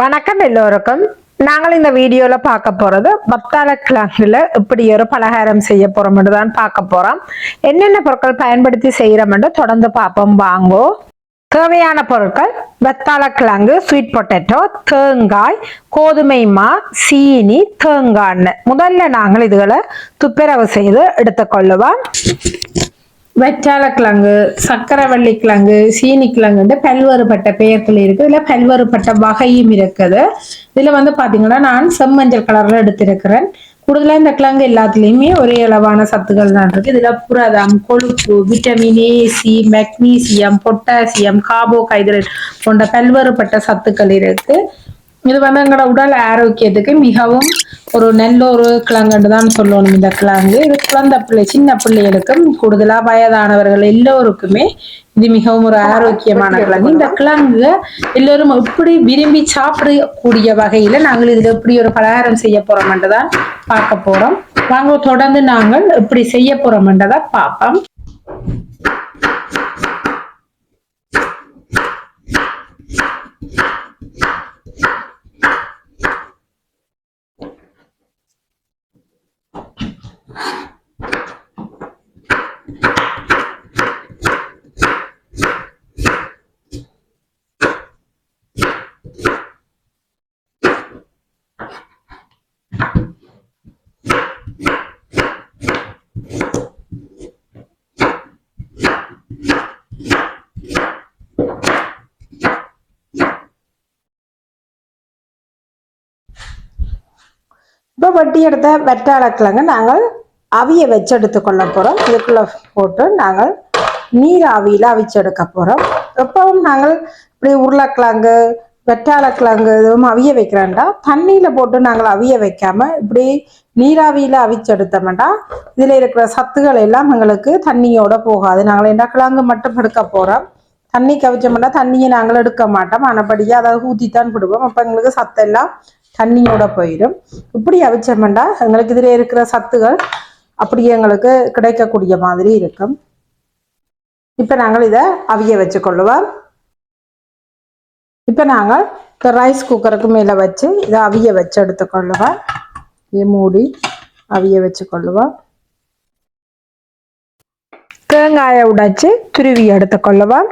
வணக்கம் எல்லோருக்கும். நாங்கள் இந்த வீடியோல பார்க்க போறது பத்தாள கிழங்குல இப்படி ஒரு பலகாரம் செய்ய போறோம்னு தான் பார்க்க போறோம். என்னென்ன பொருட்கள் பயன்படுத்தி செய்யறோம்னு தொடர்ந்து பார்ப்போம். வாங்கோ. தேவையான பொருட்கள் வெத்தாள கிழங்கு ஸ்வீட் பொட்டேட்டோ தேங்காய் கோதுமை மா சீனி தேங்காய்னு முதல்ல நாங்கள் இதுகளை துப்புரவு செய்து எடுத்துக்கொள்ளுவோம். வெற்றாலக்கிழங்கு சக்கரவள்ளி கிழங்கு சீனி கிழங்குன்ட்டு பல்வேறுபட்ட பெயர்கள் இருக்கு. இதுல பல்வேறுபட்ட வகையும் இருக்குது. இதுல வந்து பாத்தீங்கன்னா நான் செம்மஞ்சள் கலர்ல எடுத்திருக்கிறேன். கூடுதலா இந்த கிழங்கு எல்லாத்துலயுமே ஒரே அளவான சத்துக்கள் தான் இருக்கு. இதுல புரதம் கொழுப்பு vitamin A C magnesium potassium carbohydrate போன்ற பல்வேறுபட்ட சத்துக்கள் இருக்கு. இது வந்து எங்களோட உடல் ஆரோக்கியத்துக்கு மிகவும் ஒரு நல்ல ஒரு கிழங்குன்னு தான் சொல்லணும் இந்த கிழங்கு. இது குழந்தை பிள்ளை சின்ன பிள்ளைகளுக்கும் கூடுதலாக வயதானவர்கள் எல்லோருக்குமே இது மிகவும் ஒரு ஆரோக்கியமான கிழங்கு. இந்த கிழங்கு எல்லோரும் எப்படி விரும்பி சாப்பிடக்கூடிய வகையில் நாங்கள் இதில் எப்படி ஒரு பலகாரம் செய்ய போகிறோம்ன்றதான் தான் பார்க்க போகிறோம் வாங்க தொடர்ந்து நாங்கள் எப்படி செய்ய போறோம்ன்றதை பார்ப்போம் இப்போ வட்டி எடுத்த வெட்டாளக்கிழங்கு நாங்கள் அவிய வச்சு எடுத்துக்கொள்ள போகிறோம் இதுக்குள்ளே போட்டு நாங்கள் நீர் ஆவியில் அவிச்செடுக்க போகிறோம் எப்பவும் நாங்கள் இப்படி உருளைக்கிழங்கு வெட்டாளக்கிழங்கு எதுவும் அவிய வைக்கிறேன்டா தண்ணியில் போட்டு நாங்கள் அவிய வைக்காம இப்படி நீராவியில் அவிச்செடுத்தோம்டா இதில் இருக்கிற சத்துக்கள் எல்லாம் எங்களுக்கு தண்ணியோட போகாது. நாங்கள் என்ன கிழங்கு மட்டும் எடுக்க போகிறோம் தண்ணி கவிச்சோம்னா தண்ணியை நாங்கள் எடுக்க மாட்டோம். ஆனபடியாக அதை தான் விடுவோம். அப்போ எங்களுக்கு சத்தெல்லாம் தண்ணியோட போயிடும். இப்படி அவிச்சோம்னா எங்களுக்கு இதில் இருக்கிற சத்துகள் அப்படியே எங்களுக்கு கிடைக்கக்கூடிய மாதிரி இருக்கும். இப்போ நாங்கள் இதை அவிய வச்சுக்கொள்ளுவோம். இப்போ நாங்கள் இந்த ரைஸ் குக்கருக்கு மேலே வச்சு இதை அவிய வச்சு எடுத்துக்கொள்ளுவோம். இதை மூடி அவிய வச்சுக்கொள்ளுவோம். தேங்காயை உடைச்சு துருவி எடுத்துக்கொள்ளுவோம்.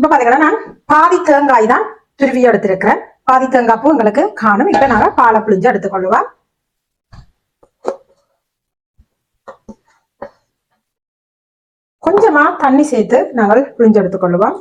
இப்ப பாத்தீங்கன்னா நான் பாதி தேங்காய் தான் துருவி எடுத்திருக்கிறேன். பாதி தேங்காய் பூ எங்களுக்கு காணும். இப்ப நாங்க பாலை புளிஞ்சு எடுத்துக்கொள்ளுவோம். கொஞ்சமா தண்ணி சேர்த்து நாங்கள் புளிஞ்சு எடுத்துக்கொள்ளுவோம்.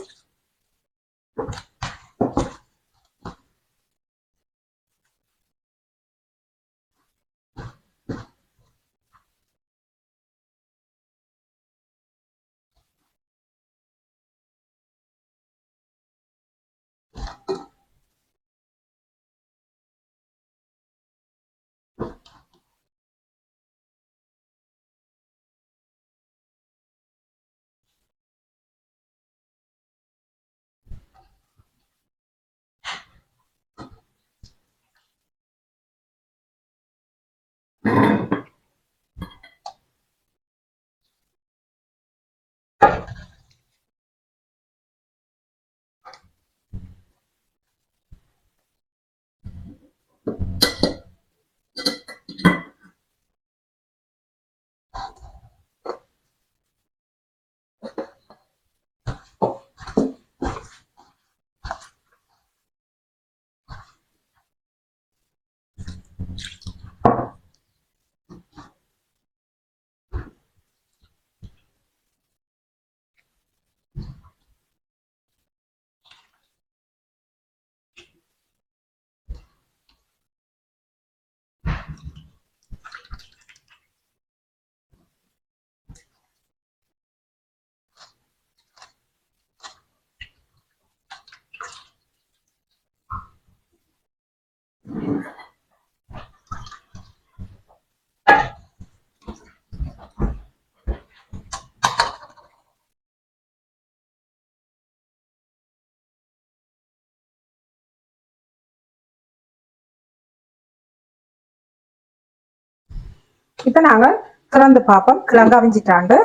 இப்போ நாங்கள் திறந்து பார்ப்போம். கிழங்கு அவிஞ்சிட்டாண்டு.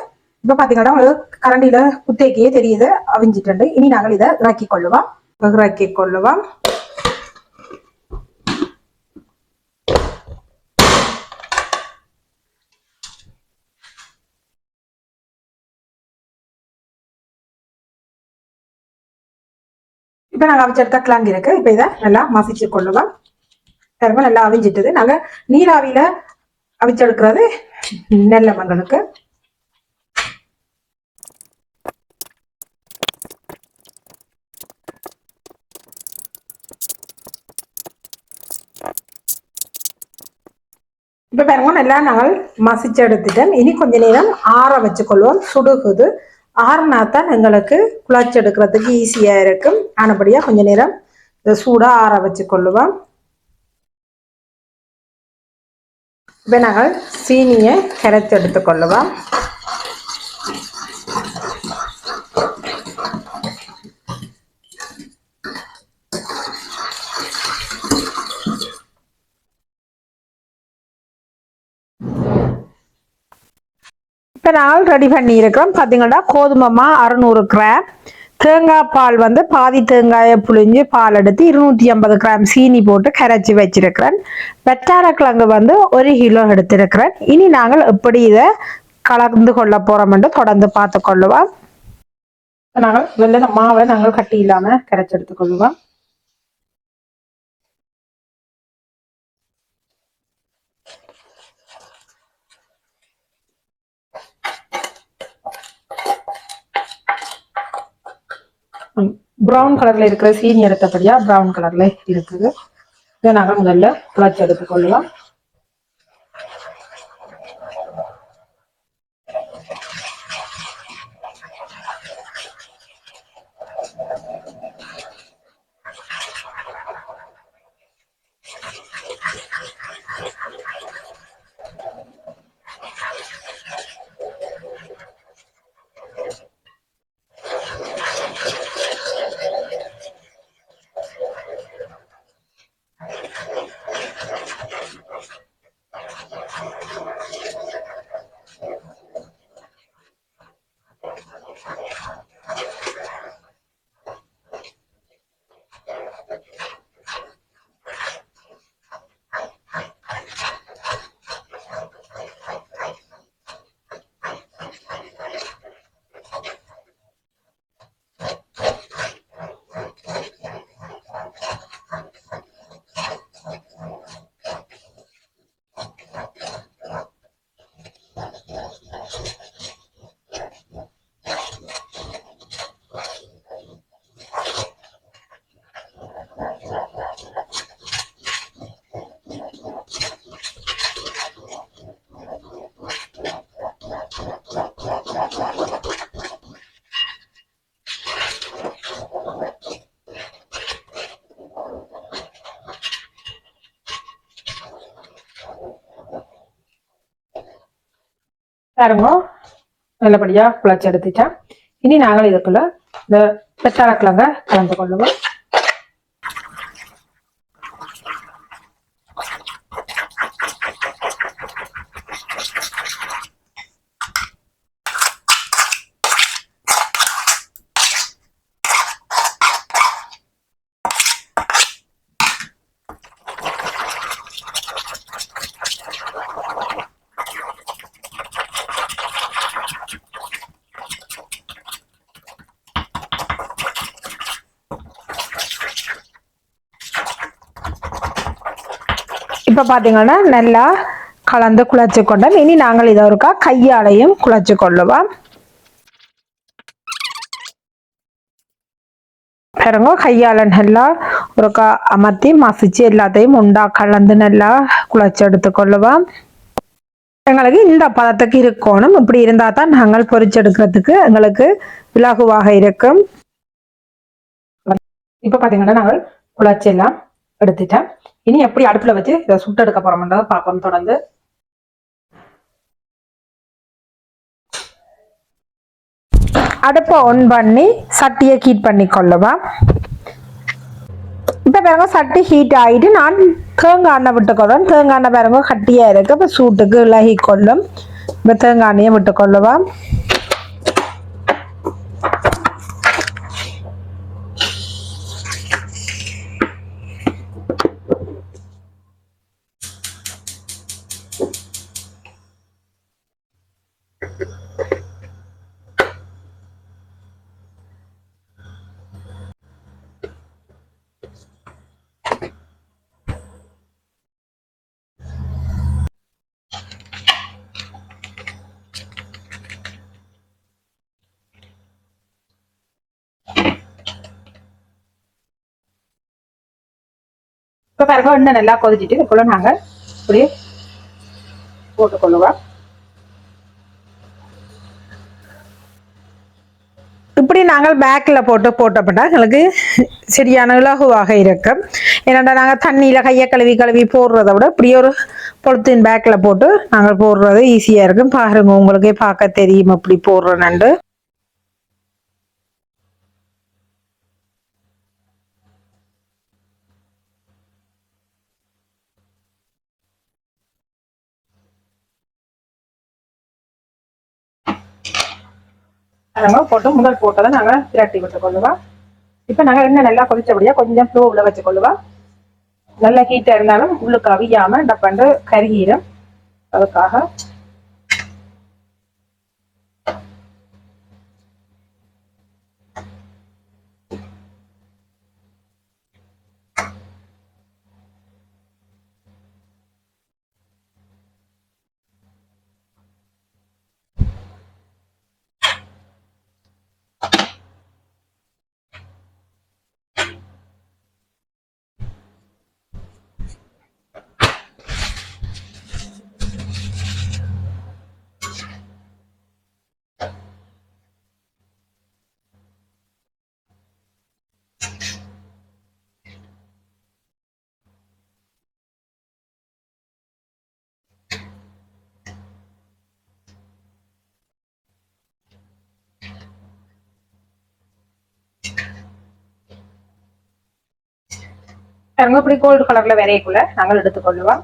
இப்போ பார்த்தீங்கன்னா உங்களுக்கு கரண்டியில குத்தேக்கையே தெரியுது. அவிஞ்சிட்டு இனி நாங்கள் இதை இறக்கி கொள்ளுவோம். இறக்கி கொள்ளுவோம். இப்போ நாங்கள் அவிச்செடுத்த கிழங்கு இருக்கு. இப்போ இதை நல்லா மசிச்சு கொள்ளுவோம். நல்லா அவிஞ்சிட்டது. நாங்கள் நீராவில அவிச்செடுக்கிறது. நெல்ல மங்களுக்கு இப்போ பாருங்க நல்லா நாங்கள் மசிச்சு எடுத்துட்டோம் இனி கொஞ்ச நேரம் ஆற வச்சுக்கொள்வோம். சுடுகுது. ஆறுனா தான் எங்களுக்கு குழச்சி எடுக்கிறதுக்கு ஈஸியாக இருக்கும். ஆனபடியாக கொஞ்ச நேரம் சூடாக ஆற வச்சுக்கொள்ளுவோம். இப்போ நாங்கள் சீனியை கரைத்து எடுத்துக்கொள்ளுவோம் இப்போ நாங்கள் ரெடி பண்ணியிருக்கிறோம். பார்த்தீங்கன்னா கோதுமைமா அறுநூறு கிராம் தேங்காய் பால் வந்து பாதி தேங்காயை புழிஞ்சு பால் எடுத்து இருநூற்றி ஐம்பது கிராம் சீனி போட்டு கரைச்சி வச்சிருக்கிறேன். வெட்டாரக்கிழங்கு வந்து ஒரு கிலோ எடுத்திருக்கிறேன். இனி நாங்கள் எப்படி இதை கலந்து கொள்ள போறோம் என்று தொடர்ந்து பார்த்து கொள்ளுவோம். நாங்கள் வெள்ளை மாவை நாங்கள் கட்டி இல்லாம கரைச்சி எடுத்துக்கொள்வோம் ப்ரௌன் கலர்ல இருக்கிற சீனி எடுத்தபடியா ப்ரௌன் கலர்ல இருக்குது. இதை நாங்கள் முதல்ல குழச்சி எடுத்துக்கொள்ளலாம். பாருங்க. நல்லபடியா குழச்சி எடுத்துட்டேன் இனி நாங்கள் இதுக்குள்ள இந்த பெத்தாரக்கிழங்க கலந்து கொள்ளுவோம். இப்போ பார்த்தீங்கன்னா நல்லா கலந்து குழச்சி கொண்டோம். இனி நாங்கள் இதை ஒருக்கா கையாலையும் குழச்சி கொள்ளுவோம். பாருங்க கையால் நல்லா ஒருக்கா அமர்த்தி மசிச்சு எல்லாத்தையும் உண்டா கலந்து நல்லா குழச்சி எடுத்துக்கொள்ளுவோம் எங்களுக்கு இந்த பதத்துக்கு இருக்கணும். இப்படி இருந்தா தான் நாங்கள் பொறிச்செடுக்கிறதுக்கு எங்களுக்கு இலகுவாக இருக்கும். இப்போ பார்த்தீங்கன்னா நாங்கள் குழச்சி எல்லாம் எடுத்துட்டேன் இனி எப்படி அடுப்புல வச்சு இதை சுட்டெடுக்க போறோம்ன்றதை பார்ப்போம் தொடர்ந்து. அடுப்பை ஒன் பண்ணி சட்டியை ஹீட் பண்ணி கொள்ளுவேன் இப்போ பாருங்க சட்டி ஹீட் ஆகிட்டு நான் தேங்காய் எண்ணெய் விட்டுக்கொள்ளும் தேங்காய் எண்ணெய் பாருங்க கட்டியாக இருக்குது இப்போ சூட்டுக்கு இலகி கொள்ளும். இப்போ தேங்காய் எண்ணெயை விட்டுக்கொள்ளுவோம் இப்போ பாருங்க எண்ணெய் நல்லா கொதிச்சிட்டு இதுக்குள்ள நாங்கள் இப்படி போட்டுக்கொள்ளுவோம் இப்படி நாங்கள் பேக்கில் போட்டு போட்டப்பட்டா எங்களுக்கு சரியான இலகுவாக இருக்கும் ஏன்னாண்டா நாங்கள் தண்ணியில் கையை கழுவி கழுவி போடுறத விட இப்படி ஒரு பொழுத்தின் பேக்கில் போட்டு நாங்கள் போடுறது ஈஸியாக இருக்கும் பாருங்க உங்களுக்கே பார்க்க தெரியும் அப்படி போடுறோன்னு நாங்கள் போட்டு முதல் போட்டதை நாங்கள் திரட்டி விட்டு கொள்ளுவோம் இப்போ நாங்கள் என்ன நல்லா கொதிச்சபடியா கொஞ்சம் ஃப்ளோ வச்சு வச்சுக்கொள்ளுவா. நல்லா ஹீட்டாக இருந்தாலும் உள்ளுக்கு அவியாம டப்பண்டு கருகிடும் அதுக்காக நாங்கள் இப்படி கோல்டு கலர்ல விரையக்குள்ள நாங்கள் எடுத்துக்கொள்ளுவோம்.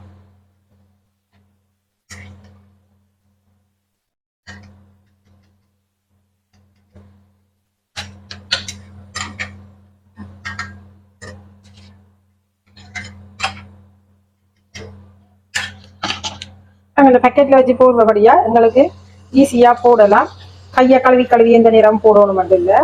நாங்கள் இந்த பக்கெட்ல வச்சு போடுறபடியா எங்களுக்கு ஈஸியா போடலாம். கையை கழுவி கழுவி எந்த நிறம் போடணும் மட்டும் இல்லை.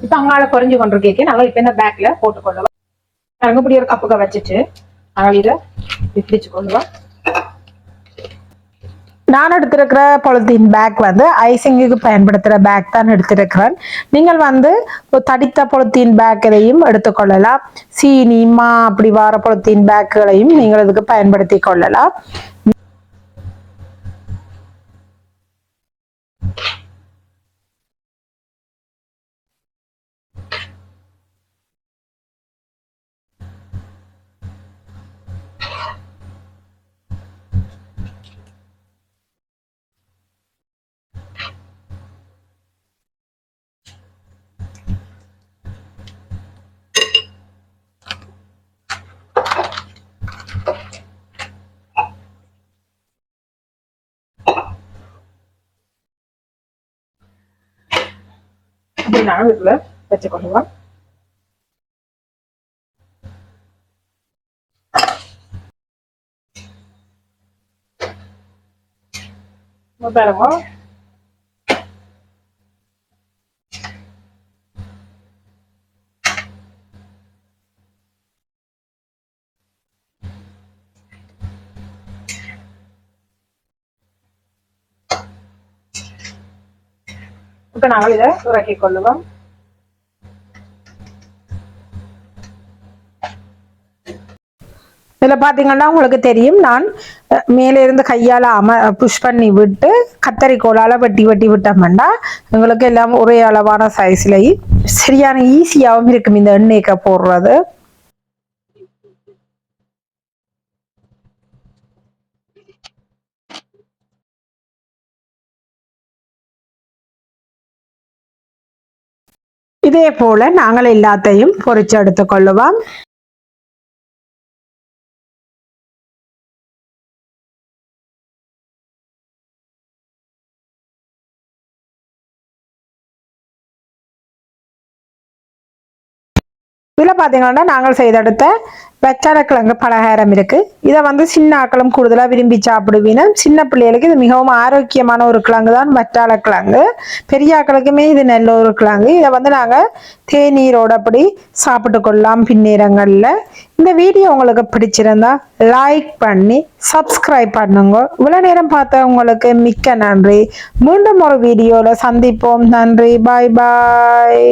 இப்ப அங்கால குறைஞ்சு கொண்டிருக்கேன். நாங்கள் இப்ப இந்த பேக்ல போட்டுக்கொள்ளுவோம் நாங்கள் இப்படி ஒரு கப்புக்க வச்சுட்டு அதனால இதை இப்படி கொள்ளுவோம் நான் எடுத்திருக்கிற பொலித்தீன் பேக் வந்து ஐசிங்குக்கு பயன்படுத்துகிற பேக் தான் எடுத்திருக்கிறேன். நீங்கள் வந்து தடித்த பொலித்தீன் பேக் இதையும் எடுத்துக்கொள்ளலாம். சீனி மா அப்படி வார பொலித்தீன் பேக்குகளையும் நீங்கள் இதுக்கு பயன்படுத்தி கொள்ளலாம். இதை நான் இதில் வச்சு கொள்ளலாம் பாருங்க. இப்போ நாங்கள் இதை உறக்கி கொள்ளுவோம். இதில் பார்த்தீங்கன்னா உங்களுக்கு தெரியும் நான் அஹ், மேலே இருந்து கையால் அம புஷ் பண்ணி விட்டு கத்தரிக்கோலால் வெட்டி வெட்டி விட்டோம்னா உங்களுக்கு எல்லாம் ஒரே அளவான சைஸ்லேயும் சரியான ஈஸியாகவும் இருக்கும் இந்த எண்ணெய்க்க போடுறது. இதே போல நாங்கள் எல்லாத்தையும் பொறிச்சு எடுத்துக்கொள்ளுவோம் இதில் பார்த்தீங்கன்னா நாங்கள் செய்தெடுத்த வெச்சாலக்கிழங்கு பலகாரம் இருக்கு. இதை வந்து சின்ன ஆக்களும் கூடுதலாக விரும்பி சாப்பிடுவீங்க. சின்ன பிள்ளைகளுக்கு இது மிகவும் ஆரோக்கியமான ஒரு கிழங்கு தான் வெச்சாலக்கிழங்கு பெரிய ஆக்களுக்குமே இது நல்ல ஒரு கிழங்கு. இதை வந்து நாங்கள் தேநீரோட அப்படி சாப்பிட்டு கொள்ளலாம் பின்னேரங்களில். இந்த வீடியோ உங்களுக்கு பிடிச்சிருந்தா லைக் பண்ணி சப்ஸ்கிரைப் பண்ணுங்க. இவ்வளோ நேரம் பார்த்த உங்களுக்கு மிக்க நன்றி. மீண்டும் ஒரு வீடியோவில் சந்திப்போம். நன்றி. பாய் பாய்